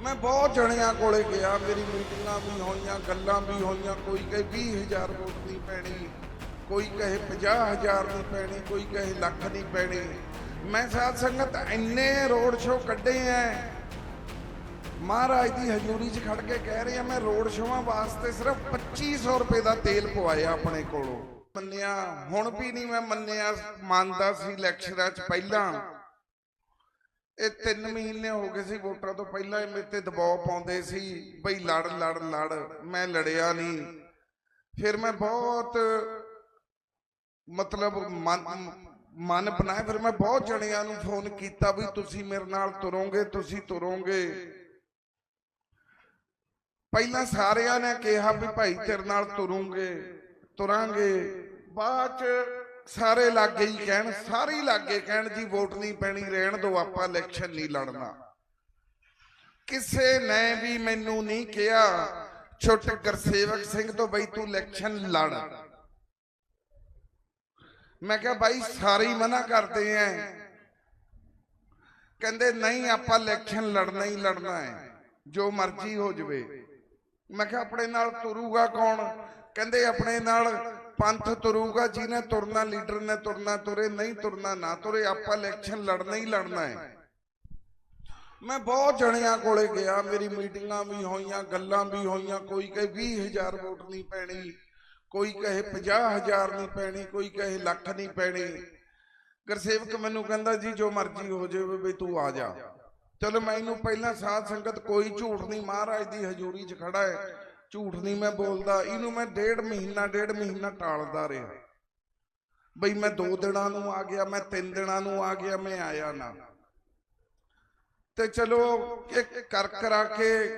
ਮੈਂ ਬਹੁਤ ਜਣਿਆਂ ਕੋਲੇ ਗਿਆ, ਮੇਰੀ ਮੀਟਿੰਗਾਂ ਵੀ ਹੋਈਆਂ, ਗੱਲਾਂ ਵੀ ਹੋਈਆਂ, ਕੋਈ ਕਹੇ 20000 ਵੋਟ ਨਹੀਂ ਪੈਣੀ, ਕੋਈ ਕਹੇ 50000 ਨਹੀਂ ਪੈਣੀ, ਕੋਈ ਕਹੇ ਲੱਖ ਨਹੀਂ ਪੈਣੀ। ਮੈਂ ਸਾਧ ਸੰਗਤ ਇੰਨੇ ਰੋਡ ਸ਼ੋ ਕੱਢੇ ਐ। ਮਹਾਰਾਜ ਦੀ ਹਜ਼ੂਰੀ 'ਚ ਖੜ ਕੇ ਕਹਿ ਰਿਹਾ ਮੈਂ ਰੋਡ ਸ਼ੋਆਂ ਵਾਸਤੇ ਸਿਰਫ 2500 ਰੁਪਏ ਦਾ ਤੇਲ ਪਵਾਇਆ ਆਪਣੇ ਕੋਲੋਂ। ਮੰਨਿਆ, ਹੁਣ ਵੀ ਨਹੀਂ ਮੈਂ ਮੰਨਿਆ, ਮੰਨਦਾ ਸੀ ਇਲੈਕਸ਼ਨਾਂ 'ਚ ਪਹਿਲਾਂ। ਇਹ 3 ਮਹੀਨੇ ਹੋ ਗਏ ਸੀ ਵੋਟਾਂ ਤੋਂ ਪਹਿਲਾਂ ਇਹ ਮੇਰੇ ਤੇ ਦਬਾਅ ਪਾਉਂਦੇ ਸੀ, ਬਈ ਲੜ ਲੜ ਲੜ, ਮੈਂ ਲੜਿਆ ਨਹੀਂ। ਫਿਰ ਮੈਂ ਬਹੁਤ ਮਤਲਬ ਮਨ ਮਨ ਬਣਾਇਆ, ਫਿਰ ਮੈਂ ਬਹੁਤ ਜਣਿਆਂ ਨੂੰ ਫੋਨ ਕੀਤਾ ਵੀ ਤੁਸੀਂ ਮੇਰੇ ਨਾਲ ਤੁਰੋਗੇ, ਤੁਸੀਂ ਤੁਰੋਗੇ। ਪਹਿਲਾਂ ਸਾਰਿਆਂ ਨੇ ਕਿਹਾ ਵੀ ਭਾਈ ਤੇਰੇ ਨਾਲ ਤੁਰੂਗੇ, ਤੁਰਾਂਗੇ। ਬਾਅਦ ਚ ਸਾਰੇ ਲੱਗੇ ਹੀ ਕਹਿਣ, ਸਾਰੇ ਲਾਗੇ ਕਹਿਣ, ਜੀ ਵੋਟ ਨਹੀਂ ਪੈਣੀ, ਰਹਿਣ ਦਿਓ, ਆਪਾਂ ਇਲੈਕਸ਼ਨ ਨਹੀਂ ਲੜਨਾ। ਕਿਸੇ ਨੇ ਵੀ ਮੈਨੂੰ ਨਹੀਂ ਕਿਹਾ, ਛੋਟੇ ਗੁਰਸੇਵਕ ਸਿੰਘ ਤੋਂ ਬਈ ਤੂੰ ਇਲੈਕਸ਼ਨ ਲੜ। ਮੈਂ ਕਿਹਾ ਬਾਈ, ਸਾਰੇ ਹੀ ਮਨਾ ਕਰਦੇ ਐ। ਕਹਿੰਦੇ, ਨਹੀਂ, ਆਪਾਂ ਇਲੈਕਸ਼ਨ ਲੜਨਾ ਹੀ ਲੜਨਾ ਹੈ ਜੋ ਮਰਜ਼ੀ ਹੋ ਜਵੇ। ਮੈਂ ਕਿਹਾ, ਆਪਣੇ ਨਾਲ ਤੁਰੂਗਾ ਕੌਣ? ਕਹਿੰਦੇ, ਆਪਣੇ ਨਾਲ ਪੰਥ ਤੁਰੂਗਾ, ਜਿਹਨੇ ਤੁਰਨਾ, ਲੀਡਰ ਨੇ ਤੁਰਨਾ, ਤੁਰੇ, ਨਹੀਂ ਤੁਰਨਾ, ਨਾ ਤੁਰੇ, ਆਪਾਂ ਇਲੈਕਸ਼ਨ ਲੜਨਾ ਹੀ ਲੜਨਾ ਹੈ। ਮੈਂ ਬਹੁਤ ਜਣਿਆਂ ਕੋਲੇ ਗਿਆ, ਮੇਰੀ ਮੀਟਿੰਗਾਂ ਵੀ ਹੋਈਆਂ, ਗੱਲਾਂ ਵੀ ਹੋਈਆਂ, ਕੋਈ ਕਹੇ 20000 ਵੋਟ ਨਹੀਂ ਪੈਣੀ, ਕੋਈ ਕਹੇ 50000 ਨਹੀਂ ਪੈਣੀ, ਕੋਈ ਕਹੇ ਲੱਖ ਨਹੀਂ ਪੈਣੀ। ਗੁਰਸੇਵਕ ਮੈਨੂੰ ਕਹਿੰਦਾ, ਜੀ, ਜੋ ਮਰਜ਼ੀ ਹੋ ਜਾਵੇ ਵੀ ਤੂੰ ਆ ਜਾ। ਚਲੋ ਮੈਨੂੰ ਪਹਿਲਾਂ ਸਾਧ ਸੰਗਤ ਕੋਈ ਝੂਠ ਨਹੀਂ, ਮਹਾਰਾਜ ਦੀ ਹਜ਼ੂਰੀ 'ਚ ਖੜਾ ਹੈ। ਝੂਠ ਨਹੀਂ ਮੈਂ ਬੋਲਦਾ, ਇਹਨੂੰ ਮੈਂ ਡੇਢ ਮਹੀਨਾ ਡੇਢ ਮਹੀਨਾ ਟਾਲਦਾ ਰਿਹਾ। ਬਈ ਮੈਂ ਦੋ ਦਿਨਾਂ ਨੂੰ ਆ ਗਿਆ, ਮੈਂ ਤਿੰਨ ਦਿਨਾਂ ਨੂੰ ਆ ਗਿਆ, ਮੈਂ ਆਇਆ ਨਾ। ਤੇ ਚਲੋ, ਇੱਕ ਕਰ ਕਰਾ ਕੇ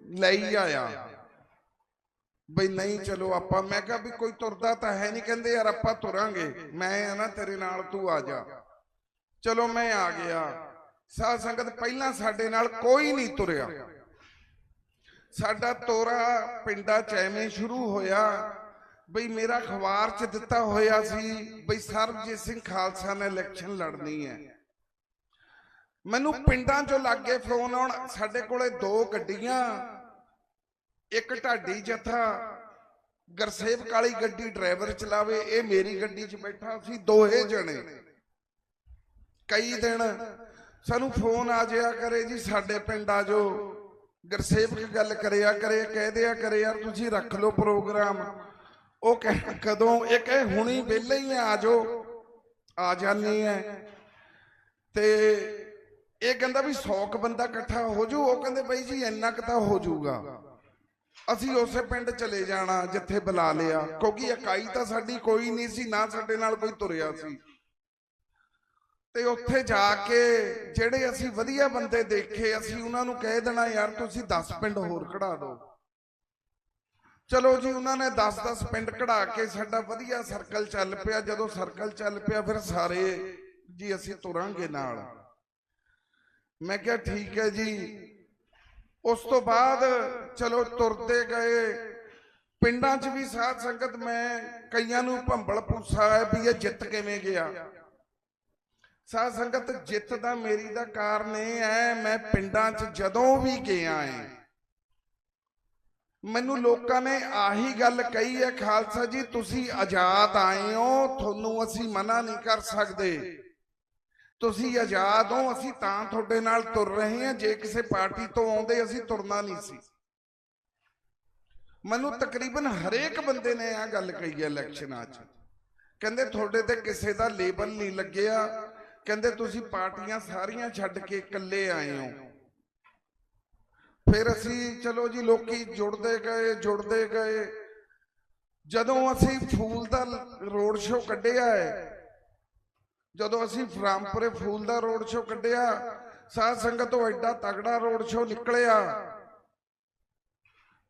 ਲਈ ਆਇਆ। ਬਈ ਨਹੀਂ, ਚਲੋ ਆਪਾਂ, ਮੈਂ ਕਿਹਾ ਵੀ ਕੋਈ ਤੁਰਦਾ ਤਾਂ ਹੈ ਨਹੀਂ, ਕਹਿੰਦੇ ਯਾਰ ਆਪਾਂ ਤੁਰਾਂਗੇ, ਮੈਂ ਆ ਨਾ ਤੇਰੇ ਨਾਲ, ਤੂੰ ਆ ਜਾ। ਚਲੋ ਮੈਂ ਆ ਗਿਆ। ਸਾਧ ਸੰਗਤ ਪਹਿਲਾਂ ਸਾਡੇ ਨਾਲ ਕੋਈ ਨਹੀਂ ਤੁਰਿਆ। ਸਾਡਾ ਤੋਰਾ ਪਿੰਡਾਂ ਚ ਐਵੇਂ ਸ਼ੁਰੂ ਹੋਇਆ, ਬਈ ਮੇਰਾ ਅਖਬਾਰ ਚ ਦਿੱਤਾ ਹੋਇਆ ਸੀ, ਬਈ ਸਰਬਜੀਤ ਸਿੰਘ ਖਾਲਸਾ ਨੇ ਇਲੈਕਸ਼ਨ ਲੜਨੀ ਹੈ। ਮੈਨੂੰ ਪਿੰਡਾਂ ਚੋਂ ਲੱਗੇ ਫੋਨ ਆਉਣ, ਸਾਡੇ ਕੋਲੇ ਦੋ ਗੱਡੀਆਂ, ਇੱਕ ਢਾਡੀ ਜਥਾ ਗਰਸੇਵਕ ਕਾਲੀ ਗੱਡੀ ਡਰਾਈਵਰ ਚਲਾਵੇ, ਇਹ ਮੇਰੀ ਗੱਡੀ 'ਚ ਬੈਠਾ ਸੀ, ਦੋਹੇ ਜਣੇ। ਕਈ ਦਿਨ ਸਾਨੂੰ ਫੋਨ ਆ ਜਿਆ ਕਰੇ ਜੀ, ਸਾਡੇ ਪਿੰਡ ਆ ਜਾਓ। ਗਰਸੇਵਕ ਗੱਲ ਕਰਿਆ ਕਰੇ, ਕਹਿ ਦਿਆ ਕਰੇ, ਯਾਰ ਤੁਸੀਂ ਰੱਖ ਲਓ ਪ੍ਰੋਗਰਾਮ। ਉਹ ਕਹਿ ਕਦੋਂ? ਇਹ ਕਹੇ ਹੁਣੀ ਵਿਹਲੇ ਹੀ ਆ ਆ ਆ ਜਾਨੀ ਹੈ ਤੇ ਇਹ ਕਹਿੰਦਾ ਵੀ 100 ਕ ਬੰਦਾ ਇਕੱਠਾ ਹੋ ਜੂ ਉਹ ਕਹਿੰਦੇ ਬਈ ਜੀ, ਇੰਨਾ ਕੁ ਤਾਂ ਹੋ ਜਾਊਗਾ। ਅਸੀਂ ਉਸੇ ਪਿੰਡ ਚਲੇ ਜਾਣਾ, ਜਿੱਥੇ ਬੁਲਾ ਲਿਆ। ਕਿਉਂਕਿ ਇਕਾਈ ਤਾਂ ਸਾਡੀ ਕੋਈ ਨਹੀਂ ਸੀ, ਨਾ ਸਾਡੇ ਨਾਲ ਕੋਈ ਤੁਰਿਆ ਸੀ। ਤੇ ਉੱਥੇ ਜਾ ਕੇ ਜਿਹੜੇ ਅਸੀਂ ਵਧੀਆ ਬੰਦੇ ਦੇਖੇ, ਅਸੀਂ ਉਹਨਾਂ ਨੂੰ ਕਹਿ ਦੇਣਾ, ਯਾਰ ਤੁਸੀਂ 10 ਪਿੰਡ ਹੋਰ ਕਢਾ ਦਿਓ। ਚਲੋ ਜੀ, ਉਹਨਾਂ ਨੇ 10-10 ਪਿੰਡ ਕਢਾ ਕੇ ਸਾਡਾ ਵਧੀਆ ਸਰਕਲ ਚੱਲ ਪਿਆ। ਜਦੋਂ ਸਰਕਲ ਚੱਲ ਪਿਆ, ਫਿਰ ਸਾਰੇ ਜੀ ਅਸੀਂ ਤੁਰਾਂਗੇ ਨਾਲ। ਮੈਂ ਕਿਹਾ, ਠੀਕ ਹੈ ਜੀ। ਉਸ ਤੋਂ ਬਾਅਦ ਚਲੋ ਤੁਰਦੇ ਗਏ। ਪਿੰਡਾਂ 'ਚ ਵੀ ਸਾਧ ਸੰਗਤ, ਮੈਂ ਕਈਆਂ ਨੂੰ ਭੰਬਲ ਪੁੱਛਾ ਹੈ ਵੀ ਇਹ ਜਿੱਤ ਕਿਵੇਂ ਗਿਆ? ਸਾਧ ਸੰਗਤ, ਜਿੱਤ ਦਾ ਮੇਰੀ ਦਾ ਕਾਰਨ ਇਹ ਹੈ, ਮੈਂ ਪਿੰਡਾਂ 'ਚ ਜਦੋਂ ਵੀ ਗਿਆ ਏ, ਮੈਨੂੰ ਲੋਕਾਂ ਨੇ ਆਹੀ ਗੱਲ ਕਹੀ ਹੈ, ਖਾਲਸਾ ਜੀ, ਤੁਸੀਂ ਆਜ਼ਾਦ ਆਏ ਹੋ, ਤੁਹਾਨੂੰ ਅਸੀਂ ਮਨਾ ਨਹੀਂ ਕਰ ਸਕਦੇ। ਤੁਸੀਂ ਆਜ਼ਾਦ ਹੋ, ਅਸੀਂ ਤਾਂ ਤੁਹਾਡੇ ਨਾਲ ਤੁਰ ਰਹੇ ਹਾਂ, ਜੇ ਕਿਸੇ ਪਾਰਟੀ ਤੋਂ ਆਉਂਦੇ, ਅਸੀਂ ਤੁਰਨਾ ਨਹੀਂ ਸੀ। ਮੈਨੂੰ ਤਕਰੀਬਨ ਹਰੇਕ ਬੰਦੇ ਨੇ ਆ ਗੱਲ ਕਹੀ ਹੈ ਇਲੈਕਸ਼ਨਾਂ 'ਚ। ਕਹਿੰਦੇ, ਤੁਹਾਡੇ ਤੇ ਕਿਸੇ ਦਾ ਲੇਬਲ ਨਹੀਂ ਲੱਗਿਆ ਕਹਿੰਦੇ ਤੁਸੀਂ ਪਾਰਟੀਆਂ ਸਾਰੀਆਂ ਛੱਡ ਕੇ ਇਕੱਲੇ ਆਏ ਹੋ। ਫਿਰ ਅਸੀਂ ਚਲੋ ਜੀ ਲੋਕੀ ਜੁੜਦੇ ਗਏ ਜੁੜਦੇ ਗਏ। ਜਦੋਂ ਅਸੀਂ ਫੂਲ ਦਾ ਰੋਡ ਸ਼ੋਅ ਕੱਢਿਆ ਹੈ, ਜਦੋਂ ਅਸੀਂ ਰਾਮਪੁਰੇ ਫੂਲ ਦਾ ਰੋਡ ਸ਼ੋਅ ਕੱਢਿਆ, ਸਾਧ ਸੰਗਤ ਤੋਂ ਐਡਾ ਤਗੜਾ ਰੋਡ ਸ਼ੋਅ ਨਿਕਲਿਆ।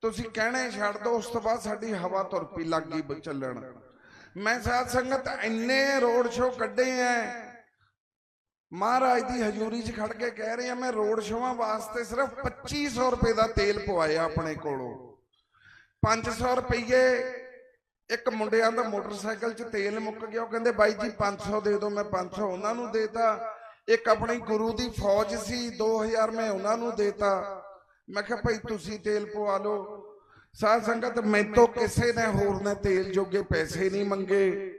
ਤੁਸੀਂ ਕਹਿਣੇ ਛੱਡ ਦੋ, ਉਸ ਤੋਂ ਬਾਅਦ ਸਾਡੀ ਹਵਾ ਤੁਰ ਪਈ, ਲੱਗ ਚੱਲਣ। ਮੈਂ ਸਾਧ ਸੰਗਤ ਇੰਨੇ ਰੋਡ ਸ਼ੋਅ ਕੱਢੇ ਐ ਮਹਾਰਾਜ ਦੀ ਹਜ਼ੂਰੀ 'ਚ ਖੜ ਕੇ ਕਹਿ ਰਿਹਾ ਮੈਂ ਰੋਡ ਸ਼ੋਆਂ ਵਾਸਤੇ ਸਿਰਫ 2500 ਰੁਪਏ ਦਾ ਤੇਲ ਪਵਾਇਆ ਆਪਣੇ ਕੋਲੋਂ। 500 ਰੁਪਏ ਇੱਕ ਮੁੰਡਿਆਂ ਦਾ ਮੋਟਰਸਾਈਕਲ 'ਚ ਤੇਲ ਮੁੱਕ ਗਿਆ। ਉਹ ਕਹਿੰਦੇ, ਬਾਈ ਜੀ 500 ਦੇ ਦਿਓ, ਮੈਂ 500 ਉਹਨਾਂ ਨੂੰ ਦੇਤਾ। ਇੱਕ ਆਪਣੀ ਗੁਰੂ ਦੀ ਫੌਜ ਸੀ 2000 ਮੈਂ ਉਹਨਾਂ ਨੂੰ ਦੇਤਾ। ਮੈਂ ਕਿਹਾ, ਭਾਈ, ਤੁਸੀਂ ਤੇਲ ਪਵਾ ਲਓ। ਸਾਧ ਸੰਗਤ ਮੈਥੋਂ ਕਿਸੇ ਨੇ ਹੋਰ ਨੇ ਤੇਲ ਜੋਗੇ ਪੈਸੇ ਨਹੀਂ ਮੰਗੇ।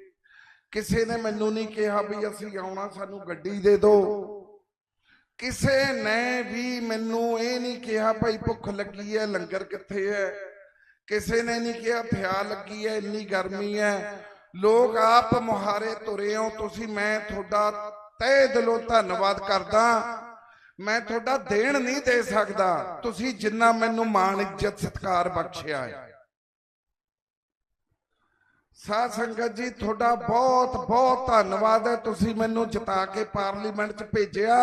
ਕਿਸੇ ਨੇ ਮੈਨੂੰ ਨਹੀਂ ਕਿਹਾ ਵੀ ਅਸੀਂ ਆਉਣਾ, ਸਾਨੂੰ ਗੱਡੀ ਦੇ ਦਿਓ ਕਿਸੇ ਨੇ ਵੀ ਮੈਨੂੰ ਇਹ ਨਹੀਂ ਕਿਹਾ, ਭਾਈ ਭੁੱਖ ਲੱਗੀ ਹੈ ਲੰਗਰ ਕਿੱਥੇ ਹੈ ਕਿਸੇ ਨੇ ਨਹੀਂ ਕਿਹਾ ਥਿਆ ਲੱਗੀ ਹੈ ਇੰਨੀ ਗਰਮੀ ਹੈ ਲੋਕ ਆਪ ਮੁਹਾਰੇ ਤੁਰੇ ਹੋ ਤੁਸੀਂ, ਮੈਂ ਤੁਹਾਡਾ ਤਹਿ ਦਿਲੋਂ ਧੰਨਵਾਦ ਕਰਦਾ। ਮੈਂ ਤੁਹਾਡਾ ਦੇਣ ਨਹੀਂ ਦੇ ਸਕਦਾ। ਤੁਸੀਂ ਜਿੰਨਾ ਮੈਨੂੰ ਮਾਣ, ਇੱਜ਼ਤ, ਸਤਿਕਾਰ ਬਖਸ਼ਿਆ ਹੈ ਸਾਧ ਸੰਗਤ ਜੀ, ਤੁਹਾਡਾ ਬਹੁਤ ਬਹੁਤ ਧੰਨਵਾਦ ਹੈ। ਤੁਸੀਂ ਮੈਨੂੰ ਜਿਤਾ ਕੇ ਪਾਰਲੀਮੈਂਟ 'ਚ ਭੇਜਿਆ।